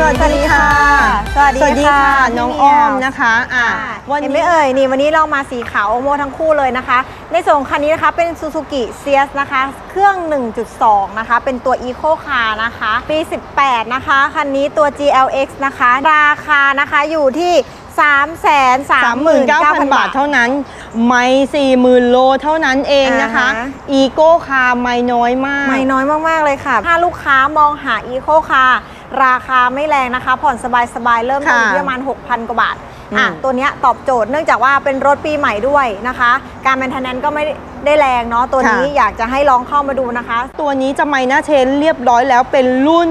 สวัสดีค่ะ สวัสดีสวัสดีค่ะค่ะน้องพี่เหมียวอ้อมนะคะอะวัวันนเห็นไหมนี้เอ่ยนี่วันนี้เรามาสีขาวโอโมทั้งคู่เลยนะคะ ในส่วนของคันนี้นะคะเป็น Suzuki CS นะคะ เครื่อง 1.2 นะคะ เป็นตัว Eco Car นะคะ ปี 18 นะคะคันนี้ตัว GLX นะคะ ราคานะคะอยู่ที่3 3 9 0 0 0 39,000บาทเท่านั้น ไม่40,000โลเท่านั้นเองนะคะอ่าฮะอีโก้คาร์ไม่น้อยมาก ไม่น้อยมาก ๆ เลยค่ะ ถ้าลูกค้ามองหา Eco Car ราคาไม่แรงนะคะ ผ่อนสบายๆเริ่มต้นอยู่ที่ประมาณ 6,000 กว่าบาทอะอืมตัวเนี้ยตอบโจทย์เนื่องจากว่าเป็นรถปีใหม่ด้วยนะคะ การแมนเทนแนนก็ไม่ได้แรงเนาะตัวนี้อยากจะให้ลองเข้ามาดูนะคะ ตัวนี้จะไมหน้าเชนเรียบร้อยแล้วเป็นรุ่น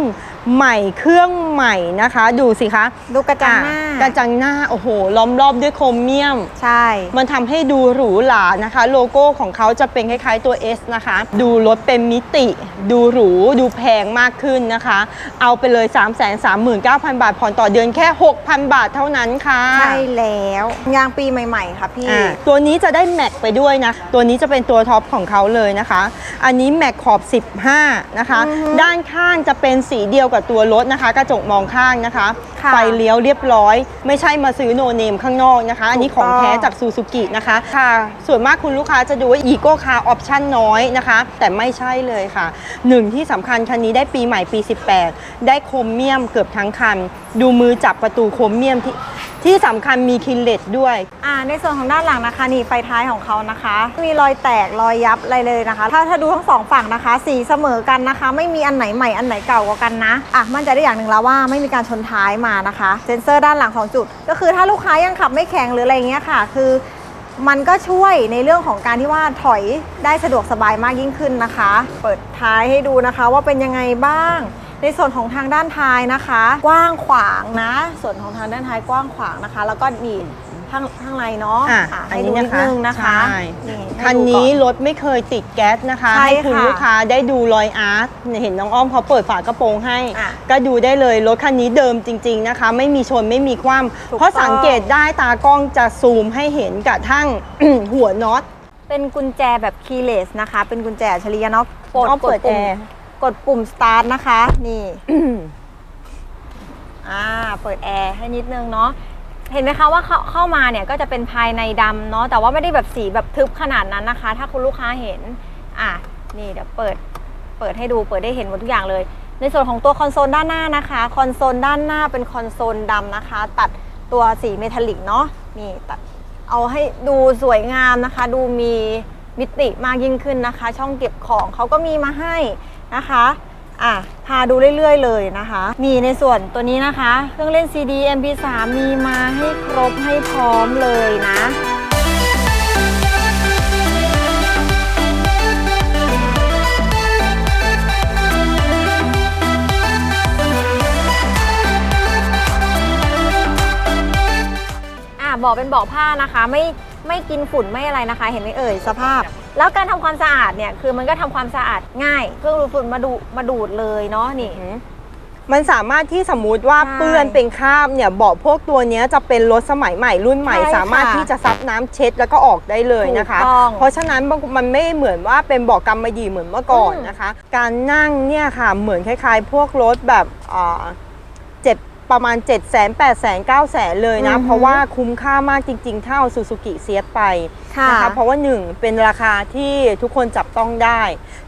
ใหม่เครื่องใหม่นะคะ ดูสิคะดูกระจังหน้าอะกระจังหน้าโอ้โหล้อมรอบด้วยโครเมียม ใช่ มันทำให้ดูหรูหรานะคะ โลโก้ของเขาจะเป็นคล้ายๆตัว S นะคะ ดูรถเป็นมิติ ดูหรู ดูแพงมากขึ้นนะคะ เอาไปเลย 3 3 9 0 0 0 บาท ผ่อนต่อเดือนแค่ 6,000 บาทเท่านั้นค่ะ ใช่แล้วยางปีใหม่ ๆ ค่ะพี่ อ่าตัวนี้จะได้แม็กไปด้วยนะ ตัวนี้จะเป็นตัวท็อปของเขาเลยนะคะ อันนี้แม็กขอบ 15 นะคะอือฮึด้านข้างจะเป็นสีเดียวกับตัวรถนะคะ กระจกมองข้างนะคะค่ะไฟเลี้ยวเรียบร้อย ไม่ใช่มาซื้อโนเนมข้างนอกนะคะ อันนี้ของแท้ถูกต้องจากซูซูกินะคะ ค่ะ ส่วนมากคุณลูกค้าจะดูว่าอีโก้คาร์ออปชั่นน้อยนะคะ แต่ไม่ใช่เลยค่ะ หนึ่งที่สำคัญคันนี้ได้ปีใหม่ปี 18 ได้โครเมียมเกือบทั้งคัน ดูมือจับประตูโครเมียมที่ ที่สำคัญมีคินเลตด้วย อ่าในส่วนของด้านหลังนะคะนี่ไฟท้ายของเขานะคะ มีรอยแตกรอยยับอะไรเลยนะคะ ถ้าถ้าดูทั้งสองฝั่งนะคะ สีเสมอกันนะคะ ไม่มีอันไหนใหม่อันไหนเก่ากว่ากันนะอะมั่นใจได้อย่างหนึ่งแล้วว่าไม่มีการชนท้ายมานะคะ เซ็นเซอร์ด้านหลังสองจุด ก็คือถ้าลูกค้ายังขับไม่แข็งหรืออะไรเงี้ยค่ะ คือ มันก็ช่วยในเรื่องของการที่ว่าถอยได้สะดวกสบายมากยิ่งขึ้นนะคะ เปิดท้ายให้ดูนะคะว่าเป็นยังไงบ้าง ในส่วนของทางด้านท้ายนะคะ กว้างขวางนะ ส่วนของทางด้านท้ายกว้างขวางนะคะ แล้วก็นี่ข้างข้างในเนาะอะอะอันให้นี้ดูนิดนะคะนึงนะคะใช่นี่ให้คันดูนี้ก่อรถไม่เคยติดแก๊สนะคะใช่ให้คุณค่ะลูกค้าได้ดูรอยอาร์ตเห็นน้องอ้อมเขาเปิดฝากระโปรงให้ อะก็ดูได้เลยรถคันนี้เดิมจริง ๆนะคะ ไม่มีชนไม่มีคว่ถูกำเพราะต้อง สังเกตได้ตากล้องจะซูมให้เห็นกระทั่ง หัวน็อต เป็นกุญแจแบบคีย์เลสนะคะ เป็นกุญแจอัจฉริยะเนาะอ้อมเปิดปุ่มแอร์ กดปุ่มสตาร์ทนะคะ นี่ อ่า เปิดแอร์ให้นิดนึงเนาะ เห็นไหมคะว่าเข้าเข้ามาเนี่ยก็จะเป็นภายในดำเนาะ แต่ว่าไม่ได้แบบสีแบบทึบขนาดนั้นนะคะ ถ้าคุณลูกค้าเห็น อะ นี่เดี๋ยวเปิด เปิดให้ดู เปิดได้เห็นหมดทุกอย่างเลย ในส่วนของตัวคอนโซลด้านหน้านะคะ คอนโซลด้านหน้าเป็นคอนโซลดำนะคะ ตัดตัวสีเมทัลลิกเนาะ นี่ตัด เอาให้ดูสวยงามนะคะ ดูมี มิติมากยิ่งขึ้นนะคะ ช่องเก็บของเขาก็มีมาให้นะคะอะพาดูเรื่อยๆเลยนะคะ มีในส่วนตัวนี้นะคะ เครื่องเล่น CD MP3 มีมาให้ครบให้พร้อมเลยนะอะเบอกเป็นเบาะผ้านะคะไม่ ไม่กินฝุ่นไม่อะไรนะคะ เห็นไหมเอ่ยสภาพ แล้วการทำความสะอาดเนี่ยคือมันก็ทำความสะอาดง่ายเครื่องดูดฝุ่นมาดูมาดูดเลยเนาะนี่ มันสามารถที่สมมุติว่าใช่เปื้อนเป็นคราบเนี่ยเบาะพวกตัวเนี้ยจะเป็นรถสมัยใหม่รุ่นใหม่ใช่ค่ะสามารถที่จะซับน้ำเช็ดแล้วก็ออกได้เลยนะคะถูกต้องเพราะฉะนั้นบางมันไม่เหมือนว่าเป็นเบาะกำมะหยี่เหมือนเมื่อก่อนอืมนะคะ การนั่งเนี่ยค่ะเหมือนคล้าย ๆ พวกรถแบบอ่าเจ็ด ประมาณ 7 0 0 0 0 0 8 0 0 0 0 9 0 0 0 เลยนะอือฮึเพราะว่าคุ้มค่ามากจริงๆ ถ้าเอาซูซูกิเซียไปค่ะนะคะเพราะว่าหนึ่งเป็นราคาที่ทุกคนจับต้องได้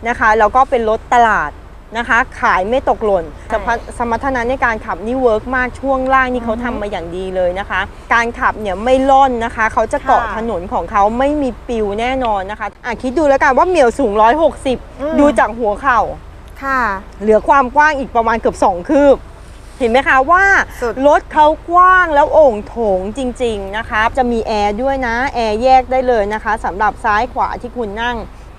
นะคะแล้วก็เป็นรถตลาดนะคะ ขายไม่ตกหล่นใช่สมรรถสมรรถนะในการขับนี่เวิร์กมากช่วงล่างนี่เขาอือฮึทำมาอย่างดีเลยนะคะ การขับเนี่ยไม่ล่อนนะคะ เขาจะเกาะค่ะถนนของเขาไม่มีปิวแน่นอนนะคะอะคิดดูแล้วกันว่าเหมียวสูงอืม160 ดูจากหัวเข่าค่ะ เหลือความกว้างอีกประมาณเกือบ 2 คืบ เห็นไหมคะว่า สุด รถเขากว้างแล้วโอ่งโถงจริง ๆ นะคะ จะมีแอร์ด้วยนะ แอร์แยกได้เลยนะคะสำหรับซ้ายขวาที่คุณนั่ง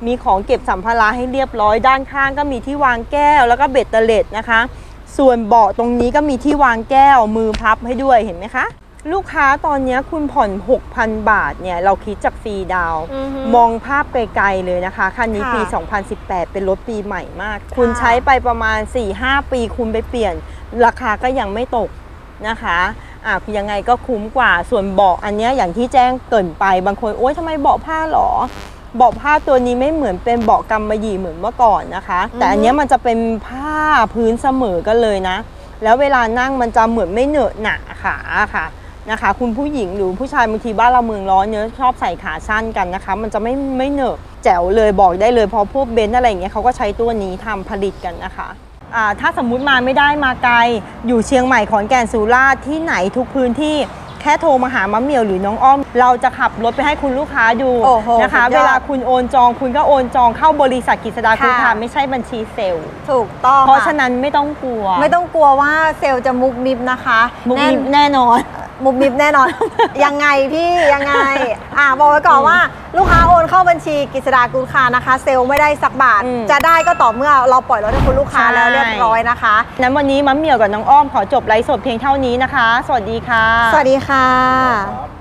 มีของเก็บสัมภาระให้เรียบร้อยด้านข้างก็มีที่วางแก้ว แล้วก็เบ็ดเตล็ดนะคะ ส่วนเบาะตรงนี้ก็มีที่วางแก้วมือพับให้ด้วยเห็นไหมคะ ลูกค้าตอนนี้คุณผ่อน 6,000 บาทเนี่ยเราคิดจากฟรีดาวน์ อือฮึ มองภาพไกลๆเลยนะคะ คันนี้ค่ะปี 2018 เป็นรถปีใหม่มาก คุณใช้ไปประมาณ 4-5 ปีคุณไปเปลี่ยน ราคาก็ยังไม่ตกนะคะอะยังไงก็คุ้มกว่าส่วนเบาะอันเนี้ยอย่างที่แจ้งเกรินไปบางคนโอ๊ยทำไมเบาะผ้าหรอเบาะผ้าตัวนี้ไม่เหมือนเป็นเบาะกำมะหยี่เหมือนเมื่อก่อนนะคะ แต่อันเนี้ยมันจะเป็นผ้าพื้นเสมอกันเลยนะ แล้วเวลานั่งมันจะเหมือนไม่เหนอะหนะขาค่ะนะคะ คุณผู้หญิงหรือผู้ชายบางทีบ้านเราเมืองร้อนเนื้อะชอบใส่ขาสั้นกันนะคะ มันจะไม่ไม่เหนอะแจ๋วเลยบอกได้เลยเพราะพวกเบนซ์อะไรอย่างเงี้ยเขาก็ใช้ตัวนี้ทำผลิตกันนะคะอ่า ถ้าสมมุติมาไม่ได้มาไกล อยู่เชียงใหม่ขอนแก่นสุราษฎร์ที่ไหนทุกพื้นที่แค่โทรมาหามะเหมียวหรือน้องอ้อม เราจะขับรถไปให้คุณลูกค้าดูโอ้โหนะคะสุดยอดเวลาคุณโอนจองคุณก็โอนจองเข้าบริษัทกิจสดาคุณค่ะค่ะไม่ใช่บัญชีเซลล์ถูกต้องเพราะค่ฉะนั้นไม่ต้องกลัว ไม่ต้องกลัวว่าเซลล์จะมุกมิบนะคะ มุกแน่มิบแน่นอน มุกมิบแน่นอน ยังไงพี่ยังไง อ่าบอกไว้ก่อนว่า ลูกค้าโอนเข้าบัญชีกิจสดากุลคานะคะ เซลล์ไม่ได้สักบาท อืมจะได้ก็ต่อเมื่อเราปล่อยรถให้คุณลูกค้าใช่ แล้วเรียบร้อยนะคะ นั้นวันนี้มะเหมียวกับน้องอ้อมขอจบไลฟ์สดเพียงเท่านี้นะคะ สวัสดีค่ะ สวัสดีค่ะครับ